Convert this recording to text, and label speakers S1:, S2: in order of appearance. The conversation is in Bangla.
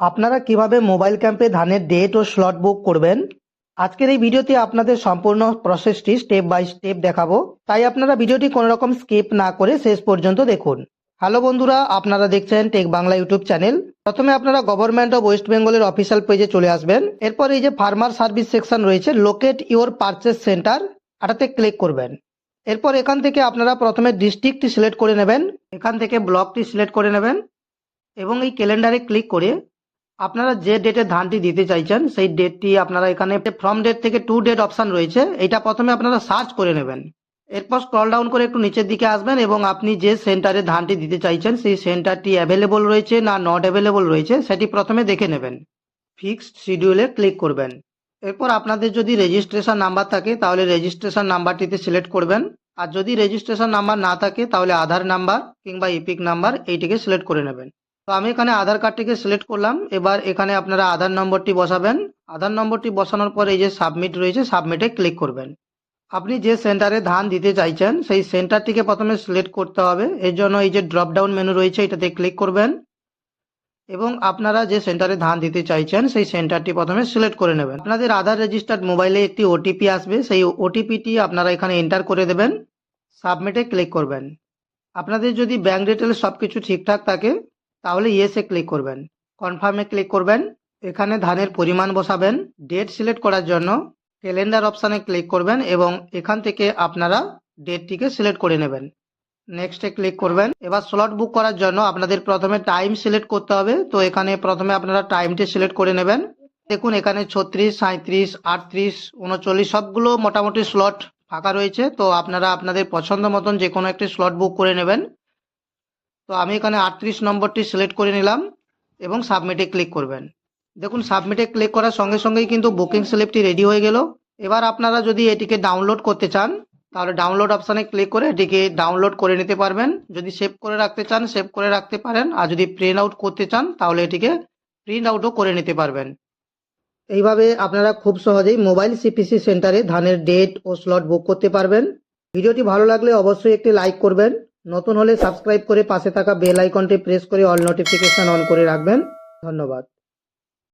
S1: আপনারা কীভাবে মোবাইল ক্যাম্পে ধানের ডেট ও স্লট বুক করবেন? আজকের এই ভিডিওতে আপনাদের সম্পূর্ণ প্রসেসটি স্টেপ বাই স্টেপ দেখাবো। তাই আপনারা ভিডিওটি কোনো রকম স্কিপ না করে শেষ পর্যন্ত দেখুন। হ্যালো বন্ধুরা, আপনারা দেখছেন টেক বাংলা ইউটিউব চ্যানেল প্রথমে আপনারা গভর্নমেন্ট অফ ওয়েস্ট বেঙ্গলের অফিসিয়াল পেজে চলে আসবেন। এরপর এই যে ফার্মার সার্ভিস সেকশন রয়েছে লোকেট ইওর পারচেস সেন্টার এটাতে ক্লিক করবেন। এরপর এখান থেকে আপনারা প্রথমে ডিস্ট্রিক্টটি সিলেক্ট করে নেবেন। এখান থেকে ব্লকটি সিলেক্ট করে নেবেন এবং এই ক্যালেন্ডারে ক্লিক করে আপনারা যে ডেটে ধানটি দিতে চাইছেন, সেই ডেটটি আপনারা এখানে ফ্রম ডেট থেকে টু ডেট অপশন রয়েছে। এটা প্রথমে আপনারা সার্চ করে নেবেন। এরপর স্ক্রল ডাউন করে একটু নিচের দিকে আসবেন এবং আপনি যে সেন্টারে ধানটি দিতে চাইছেন, সেই সেন্টারটি অ্যাভেলেবল রয়েছে না নট অ্যাভেলেবল রয়েছে, সেটি প্রথমে দেখে নেবেন। ফিক্সড শিডিউলে ক্লিক করবেন। এরপর আপনাদের যদি রেজিস্ট্রেশন নাম্বার থাকে, তাহলে রেজিস্ট্রেশন নাম্বারটিতে সিলেক্ট করবেন। আর যদি রেজিস্ট্রেশন নাম্বার না থাকে, তাহলে আধার নাম্বার কিংবা ইপিক নাম্বার এইটিকে সিলেক্ট করে নেবেন। তো আমি এখানে আধার কার্ডটিকে সিলেক্ট করলাম। এবার এখানে আপনারা আধার নম্বরটি বসাবেন। আধার নম্বরটি বসানোর পর এই যে সাবমিট রয়েছে সাবমিটে ক্লিক করবেন। আপনি যে সেন্টারে ধান দিতে চাইছেন, সেই সেন্টারটিকে প্রথমে সিলেক্ট করতে হবে। এর জন্য এই যে ড্রপ ডাউন মেনু রয়েছে, এটাতে ক্লিক করবেন। এবং আপনারা যে সেন্টারে ধান দিতে চাইছেন, সেই সেন্টারটি প্রথমে সিলেক্ট করে নেবেন। আপনাদের আধার রেজিস্টার্ড মোবাইলে একটি ওটিপি আসবে। সেই ওটিপিটি আপনারা এখানে এন্টার করে দেবেন। সাবমিটে ক্লিক করবেন। আপনাদের যদি ব্যাঙ্ক ডিটেলস সব কিছু ঠিকঠাক থাকে তাহলে ইয়েসে ক্লিক করবেন। কনফার্মে ক্লিক করবেন। এখানে ধানের পরিমাণ বসাবেন। ডেট সিলেক্ট করার জন্য ক্যালেন্ডার অপশানে ক্লিক করবেন এবং এখান থেকে আপনারা ডেটটিকে সিলেক্ট করে নেবেন। নেক্সটে ক্লিক করবেন। এবার স্লট বুক করার জন্য আপনাদের প্রথমে টাইম সিলেক্ট করতে হবে। তো এখানে প্রথমে আপনারা টাইমটি সিলেক্ট করে নেবেন। দেখুন এখানে ছত্রিশ সাঁত্রিশ আটত্রিশ, উনচল্লিশ সবগুলো মোটামুটি স্লট ফাঁকা রয়েছে। তো আপনারা আপনাদের পছন্দ মতন যে কোনো একটি স্লট বুক করে নেবেন। তো আমি এখানে আটত্রিশ নম্বরটি সিলেক্ট করে নিলাম এবং সাবমিটে ক্লিক করবেন। দেখুন সাবমিটে ক্লিক করার সঙ্গে সঙ্গেই কিন্তু বুকিং স্লিপটি রেডি হয়ে গেল। এবার আপনারা যদি এটিকে ডাউনলোড করতে চান, তাহলে ডাউনলোড অপশানে ক্লিক করে এটিকে ডাউনলোড করে নিতে পারবেন। যদি সেভ করে রাখতে চান সেভ করে রাখতে পারেন। আর যদি প্রিন্ট আউট করতে চান, তাহলে এটিকে প্রিন্ট আউটও করে নিতে পারবেন। এইভাবে আপনারা খুব সহজেই মোবাইল সিপিসি সেন্টারে ধানের ডেট ও স্লট বুক করতে পারবেন। ভিডিওটি ভালো লাগলে অবশ্যই একটি লাইক করবেন। নতুন হলে সাবস্ক্রাইব করে পাশে থাকা বেল আইকনটি প্রেস করে অল নোটিফিকেশন অন করে রাখবেন। ধন্যবাদ।